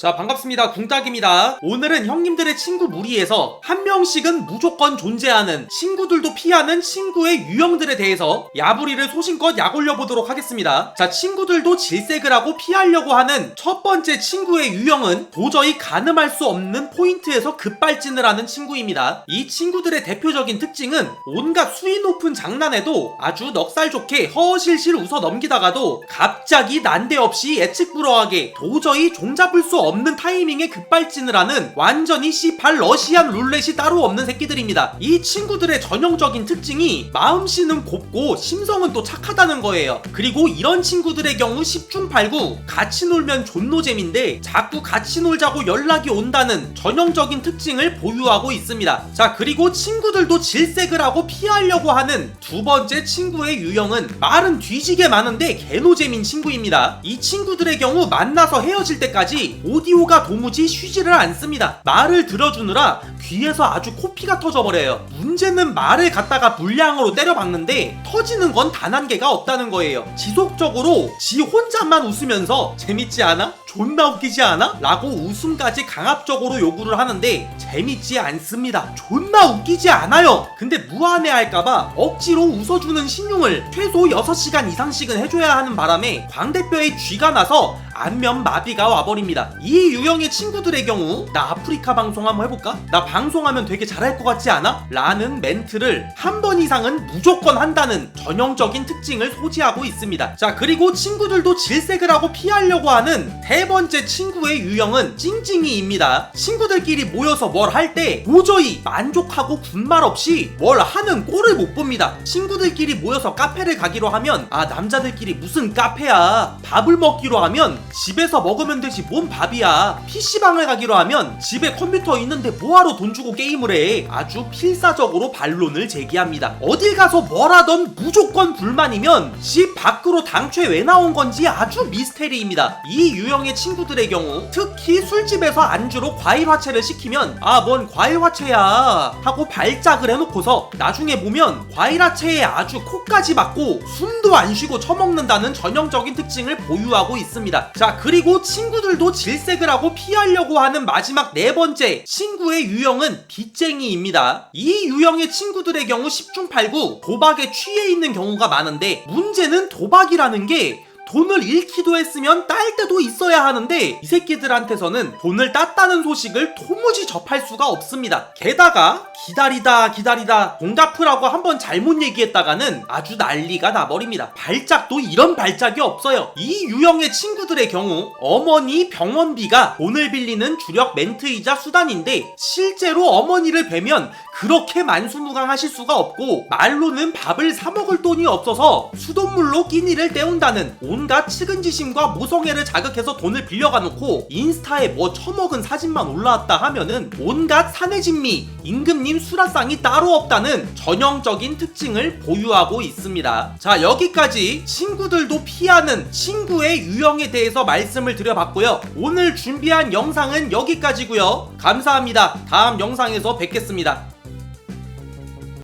자 반갑습니다. 궁딱입니다. 오늘은 형님들의 친구 무리에서 한 명씩은 무조건 존재하는 친구들도 피하는 친구의 유형들에 대해서 야부리를 소신껏 약올려 보도록 하겠습니다. 자 친구들도 질색을 하고 피하려고 하는 첫 번째 친구의 유형은 도저히 가늠할 수 없는 포인트에서 급발진을 하는 친구입니다. 이 친구들의 대표적인 특징은 온갖 수위 높은 장난에도 아주 넉살 좋게 허허실실 웃어 넘기다가도 갑자기 난데없이 예측불허하게 도저히 종잡을 수 없는 타이밍에 급발진을 하는 완전히 씨발 러시안 룰렛이 따로 없는 새끼들입니다. 이 친구들의 전형적인 특징이 마음씨는 곱고 심성은 또 착하다는 거예요. 그리고 이런 친구들의 경우 10중 8구 같이 놀면 존노잼인데 자꾸 같이 놀자고 연락이 온다는 전형적인 특징을 보유하고 있습니다. 자 그리고 친구들도 질색을 하고 피하려고 하는 두 번째 친구의 유형은 말은 뒤지게 많은데 개노잼인 친구입니다. 이 친구들의 경우 만나서 헤어질 때까지 오디오가 도무지 쉬지를 않습니다. 말을 들어주느라 귀에서 아주 코피가 터져버려요. 문제는 말을 갖다가 물량으로 때려박는데 터지는 건 단 한 개가 없다는 거예요. 지속적으로 지 혼자만 웃으면서 재밌지 않아? 존나 웃기지 않아? 라고 웃음까지 강압적으로 요구를 하는데 재밌지 않습니다. 존나 웃기지 않아요. 근데 무안해 할까봐 억지로 웃어주는 신용을 최소 6시간 이상씩은 해줘야 하는 바람에 광대뼈에 쥐가 나서 안면 마비가 와버립니다. 이 유형의 친구들의 경우 나 아프리카 방송 한번 해볼까? 나 방송하면 되게 잘할 것 같지 않아? 라는 멘트를 한 번 이상은 무조건 한다는 전형적인 특징을 소지하고 있습니다. 자 그리고 친구들도 질색을 하고 피하려고 하는 세 번째 친구의 유형은 찡찡이입니다. 친구들끼리 모여서 뭘 할 때 도저히 만족하고 군말 없이 뭘 하는 꼴을 못 봅니다. 친구들끼리 모여서 카페를 가기로 하면 아 남자들끼리 무슨 카페야? 밥을 먹기로 하면 집에서 먹으면 되지 뭔 밥이야? PC방을 가기로 하면 집에 컴퓨터 있는데 뭐하러 돈 주고 게임을 해? 아주 필사적으로 반론을 제기합니다. 어딜 가서 뭘 하던 무조건 불만이면 집 밖으로 당최 왜 나온 건지 아주 미스테리입니다. 이 유형의 친구들의 경우 특히 술집에서 안주로 과일 화채를 시키면 아 뭔 과일 화채야? 하고 발작을 해놓고서 나중에 보면 과일 화채에 아주 코까지 막고 숨도 안 쉬고 처먹는다는 전형적인 특징을 보유하고 있습니다. 자 그리고 친구들도 질색을 하고 피하려고 하는 마지막 네 번째 친구의 유형은 빚쟁이입니다. 이 유형의 친구들의 경우 10중 8구 도박에 취해 있는 경우가 많은데 문제는 도박이라는 게 돈을 잃기도 했으면 딸 때도 있어야 하는데 이 새끼들한테서는 돈을 땄다는 소식을 도무지 접할 수가 없습니다. 게다가 기다리다 기다리다 돈 갚으라고 한번 잘못 얘기했다가는 아주 난리가 나버립니다. 발작도 이런 발작이 없어요. 이 유형의 친구들의 경우 어머니 병원비가 돈을 빌리는 주력 멘트이자 수단인데 실제로 어머니를 뵈면 그렇게 만수무강하실 수가 없고 말로는 밥을 사 먹을 돈이 없어서 수돗물로 끼니를 때운다는 온갖 측은지심과 모성애를 자극해서 돈을 빌려가 놓고 인스타에 뭐 처먹은 사진만 올라왔다 하면은 온갖 사내진미 임금님 수라상이 따로 없다는 전형적인 특징을 보유하고 있습니다. 자 여기까지 친구들도 피하는 친구의 유형에 대해서 말씀을 드려봤고요. 오늘 준비한 영상은 여기까지고요. 감사합니다. 다음 영상에서 뵙겠습니다.